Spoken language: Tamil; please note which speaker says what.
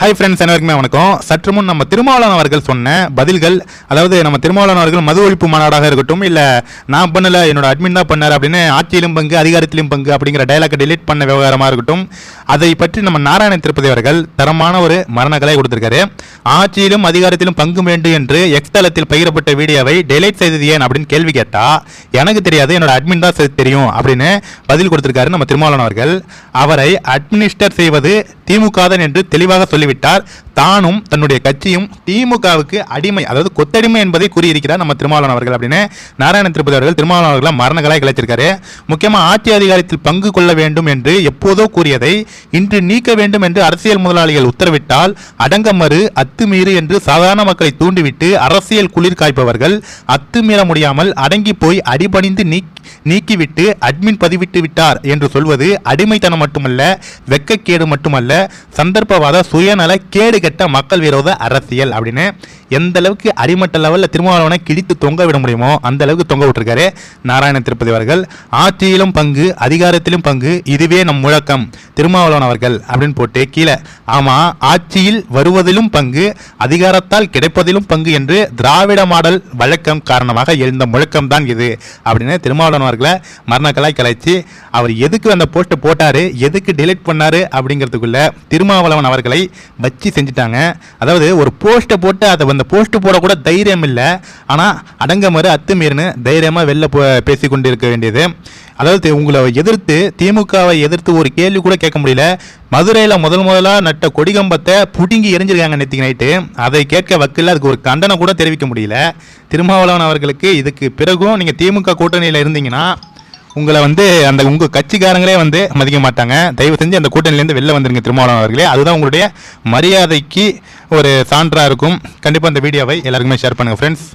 Speaker 1: ஹாய் ஃப்ரெண்ட்ஸ் அனைவருக்குமே வணக்கம். சற்று முன் நம்ம திருமாவளவன் அவர்கள் சொன்ன பதில்கள் அதாவது நம்ம திருமாவளவன் அவர்கள் மது ஒழிப்பு மாநாடாக இருக்கட்டும் இல்லை நான் பண்ணல என்னோட அட்மின் தான் பண்ணார் அப்படின்னு ஆட்சியிலும் பங்கு அதிகாரத்திலும் பங்கு அப்படிங்கிற டைலாக்கை delete பண்ண விவகாரமாக இருக்கட்டும் அதை பற்றி நம்ம நாராயண திருப்பதி அவர்கள் தரமான ஒரு மரணக்கலை கொடுத்திருக்காரு. ஆட்சியிலும் அதிகாரத்திலும் பங்கு வேண்டும் என்று எக்ஸ் தளத்தில் பகிரப்பட்ட வீடியோவை டெலைட் செய்தது ஏன் அப்படின்னு கேள்வி கேட்டால் எனக்கு தெரியாது என்னோட அட்மின் தான் தெரியும் அப்படின்னு பதில் கொடுத்திருக்காரு நம்ம திருமாவளவன் அவர்கள். அவரை அட்மினிஸ்டர் செய்வது திமுக தான் என்று தெளிவாக சொல்லி விட்டார். தானும் தன்னுடைய கட்சியும் திமுகவுக்கு அடிமை அதாவது கொத்தடிமை என்பதை கூறியிருக்கிறார் நம்ம திருமாவளவன் அவர்கள் அப்படின்னு. நாராயண திருப்பதி அவர்கள் திருமாவளவன் அவர்களை மரணங்களாக கிளைச்சிருக்காரு. முக்கியமாக ஆட்சி அதிகாரத்தில் பங்கு கொள்ள வேண்டும் என்று எப்போதோ கூறியதை இன்று நீக்க வேண்டும் என்று அரசியல் முதலாளிகள் உத்தரவிட்டால் அடங்கமறு அத்துமீறு என்று சாதாரண மக்களை தூண்டிவிட்டு அரசியல் குளிர் காய்ப்பவர்கள் அத்துமீற முடியாமல் அடங்கி போய் அடிபணிந்து நீக் நீக்கிவிட்டு அட்மின் பதிவிட்டு விட்டார் என்று சொல்வது அடிமைத்தனம் மட்டுமல்ல வெட்கக்கேடு மட்டுமல்ல சந்தர்ப்பவாத சுயநல கேடு கெட்ட மக்கள் விரோத அரசியல் அப்படின்னு எந்த அளவுக்கு அடிமட்ட லெவலில் திருமாவளவனை கிழித்து தொங்க விட முடியுமோ அந்த அளவுக்கு தொங்க விட்டுருக்காரு நாராயண திருப்பதி அவர்கள். ஆட்சியிலும் பங்கு அதிகாரத்திலும் பங்கு இதுவே நம் முழக்கம் திருமாவளவன் அவர்கள் அப்படின்னு போட்டு கீழே. ஆமாம் ஆட்சியில் வருவதிலும் பங்கு அதிகாரத்தால் கிடைப்பதிலும் பங்கு என்று திராவிட மாடல் வழக்கம் காரணமாக எழுந்த முழக்கம் தான் இது அப்படின்னு திருமாவளவன் அவர்களை மரணக்கலாய் கலைச்சு அவர் எதுக்கு அந்த போஸ்ட்டை போட்டாரு எதுக்கு டிலீட் பண்ணார் அப்படிங்கிறதுக்குள்ள திருமாவளவன் அவர்களை வச்சு செஞ்சு செஞ்சுட்டாங்க. அதாவது ஒரு போஸ்ட்டை போட்டு அதை அந்த போஸ்ட்டு போட கூட தைரியம் இல்லை. ஆனால் அடங்கமறு அத்துமீறினு தைரியமாக வெளில போ பேசி கொண்டு இருக்க வேண்டியது. அதாவது உங்களை எதிர்த்து திமுகவை எதிர்த்து ஒரு கேள்வி கூட கேட்க முடியல. மதுரையில் முதல் முதலாக நட்ட கொடிகம்பத்தை புடுங்கி எரிஞ்சிருக்காங்க நேற்றுக்கு நைட்டு. அதை கேட்க வக்கில் அதுக்கு ஒரு கண்டனம் கூட தெரிவிக்க முடியல. திருமாவளவன் அவர்களுக்கு இதுக்கு பிறகும் நீங்கள் திமுக கூட்டணியில் இருந்தீங்கன்னா உங்களை வந்து அந்த உங்கள் கட்சிக்காரங்களே வந்து மதிக்க மாட்டாங்க. தயவு செஞ்சு அந்த கூட்டணியிலேருந்து வெளில வந்துருங்க திருமாவளவன் அவர்களே. அதுதான் உங்களுடைய மரியாதைக்கு ஒரு சான்றாக இருக்கும். கண்டிப்பாக அந்த வீடியோவை எல்லாருக்குமே ஷேர் பண்ணுங்கள் ஃப்ரெண்ட்ஸ்